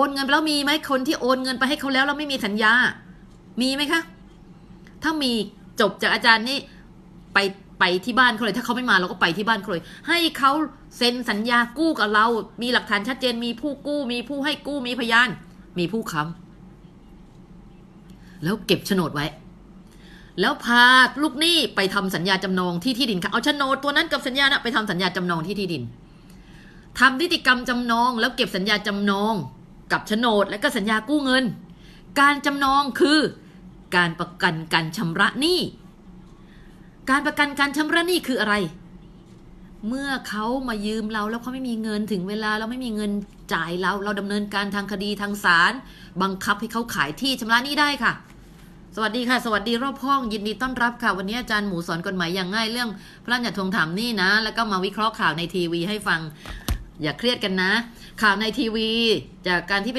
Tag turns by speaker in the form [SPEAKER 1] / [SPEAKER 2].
[SPEAKER 1] โอนเงินไปแล้วมีไหมคนที่โอนเงินไปให้เขาแล้วแล้วไม่มีสัญญา มีไหมคะ ถ้ามีจบจากอาจารย์นี่ไปไปที่บ้านเขาเลย ถ้าเขาไม่มาเราก็ไปที่บ้านเขาเลย ให้เขาเซ็นสัญญากู้กับเรา มีหลักฐานชัดเจน มีผู้กู้ มีผู้ให้กู้ มีพยาน มีผู้ค้ำแล้วเก็บโฉนดไว้ แล้วพาลูกหนี้ไปทำสัญญาจำนองที่ที่ดินค่ะเอาโฉนดตัวนั้นกับสัญญานะไปทำสัญญาจำนองที่ที่ดินทำนิติกรรมจำนอง แล้วเก็บสัญญาจำนอง กับโฉนดและก็สัญญากู้เงิน การจำนองคือ การประกันการชำระหนี้ การประกันการชำระหนี้คืออะไร เมื่อเขามายืมเราแล้วเขาไม่มีเงินถึงเวลาเราไม่มีเงินจ่ายเราเราดำเนินการทางคดีทางศาลบังคับให้เขาขายที่ชำระหนี้ได้ค่ะสวัสดีค่ะ สวัสดีรอบห้องยินดีต้อนรับค่ะ วันนี้อาจารย์หมูสอนกฎหมายอย่างง่ายเรื่องพระราชบัญญัติทวงถามนี้นะ แล้วก็มาวิเคราะห์ข่าวในทีวีให้ฟัง อย่าเครียดกันนะ ข่าวในทีวี จากการที่ไป